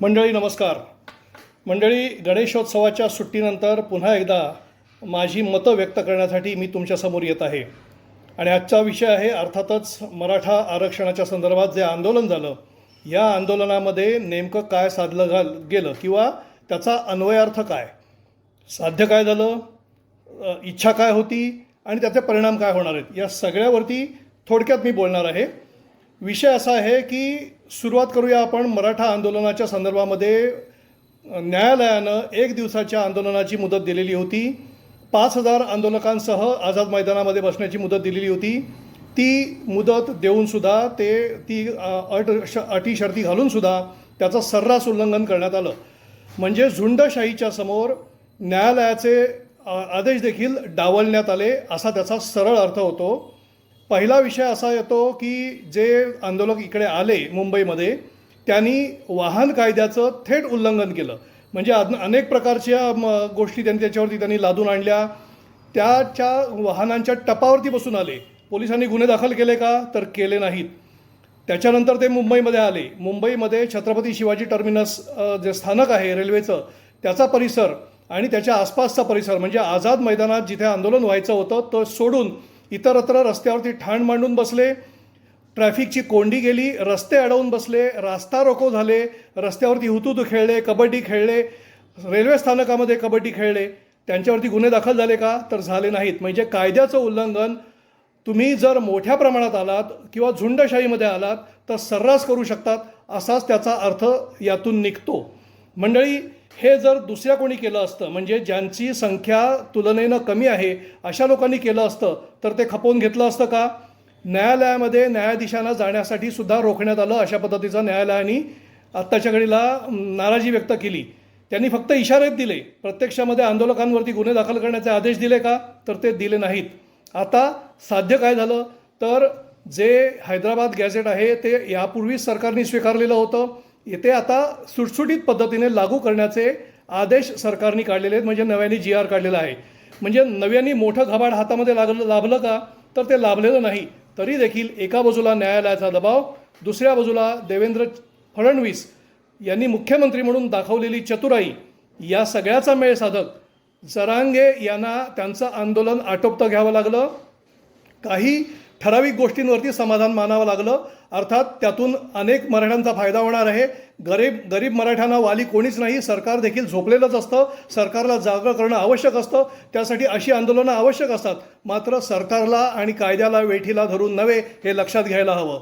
मंडळी नमस्कार. मंडळी गणेशोत्सवाच्या सुट्टीनंतर पुन्हा एकदा माझी मतं व्यक्त करण्यासाठी मी तुमच्यासमोर येत आहे. आणि आजचा विषय आहे अर्थातच मराठा आरक्षणाच्या संदर्भात जे आंदोलन झालं या आंदोलनामध्ये नेमकं काय साधलं घाल गेलं किंवा त्याचा अन्वयार्थ काय? साध्य काय झालं? इच्छा काय होती? आणि त्याचे परिणाम काय होणार आहेत? या सगळ्यावरती थोडक्यात मी बोलणार आहे. विषय असा आहे की सुरुवात करूया आपण मराठा आंदोलनाच्या संदर्भामध्ये. न्यायालयानं एक दिवसाच्या आंदोलनाची मुदत दिलेली होती. पाच हजार आंदोलकांसह आझाद मैदानामध्ये बसण्याची मुदत दिलेली होती. ती मुदत देऊनसुद्धा ते ती अट श अटी शर्ती घालूनसुद्धा त्याचं सर्रास उल्लंघन करण्यात आलं. म्हणजे झुंडशाहीच्या समोर न्यायालयाचे आदेश देखील डावलण्यात आले असा त्याचा सरळ अर्थ होतो. पहिला विषय असा येतो की जे आंदोलक इकडे आले मुंबईमध्ये त्यांनी वाहन कायद्याचं थेट उल्लंघन केलं. म्हणजे अनेक प्रकारच्या गोष्टी त्यांनी त्याच्यावरती त्यांनी लादून आणल्या. त्याच्या वाहनांच्या टपावरती बसून आले. पोलिसांनी गुन्हे दाखल केले का? तर केले नाहीत. त्याच्यानंतर ते मुंबईमध्ये आले. मुंबईमध्ये छत्रपती शिवाजी टर्मिनस जे स्थानक आहे रेल्वेचं त्याचा परिसर आणि त्याच्या आसपासचा परिसर म्हणजे आझाद मैदानात जिथे आंदोलन व्हायचं होतं तो सोडून इतरत्र रस्त्यावरती ठाण मांडून बसले. ट्रॅफिकची कोंडी गेली रस्ते अडवून बसले रास्ता रोको झाले रस्त्यावरती हुतूतू खेळले कबड्डी खेळले रेल्वे स्थानकामध्ये कबड्डी खेळले. त्यांच्यावरती गुन्हे दाखल झाले का? तर झाले नाहीत. म्हणजे कायद्याचं उल्लंघन तुम्ही जर मोठ्या प्रमाणात आलात किंवा झुंडशाहीमध्ये आलात तर सर्रास करू शकतात असाच त्याचा अर्थ यातून निघतो. मंडळी हे जर दुसऱ्या कोणी केलं असतं म्हणजे ज्यांची संख्या तुलनेनं कमी आहे अशा लोकांनी केलं असतं तर ते खपवून घेतलं असतं का? न्यायालयामध्ये न्यायाधीशांना जाण्यासाठी सुद्धा रोखण्यात आलं अशा पद्धतीचा न्यायालयाने आत्ताच्या घडीला नाराजी व्यक्त केली. त्यांनी फक्त इशारेत दिले. प्रत्यक्षामध्ये आंदोलकांवरती गुन्हे दाखल करण्याचे आदेश दिले का? तर ते दिले नाहीत. आता साध्य काय झालं? तर जे हैदराबाद गॅझेट आहे ते यापूर्वीच सरकारने स्वीकारलेलं होतं. येथे आता सुटसुटीत पद्धतीने लागू करण्याचे आदेश सरकारने काढलेले आहेत. म्हणजे नव्याने जी आर काढलेला आहे. म्हणजे नव्याने मोठं घबाड हातामध्ये लागलं लाभलं का? तर ते लाभलेलं नाही. तरी देखील एका बाजूला न्यायालयाचा दबाव दुसऱ्या बाजूला देवेंद्र फडणवीस यांनी मुख्यमंत्री म्हणून दाखवलेली चतुराई या सगळ्याचा मेळ साधक जरांगे यांना त्यांचं आंदोलन आटोपतं घ्यावं लागलं. काही ठराविक गोष्टींवरती समाधान मानावं लागलं. अर्थात त्यातून अनेक मराठ्यांचा फायदा होणार आहे. गरीब गरीब मराठ्यांना वाली कोणीच नाही. सरकार देखील झोपलेलंच असतं. सरकारला जागं करणं आवश्यक असतं. त्यासाठी अशी आंदोलनं आवश्यक असतात. मात्र सरकारला आणि कायद्याला वेठीला धरून नव्हे हे लक्षात घ्यायला हवं.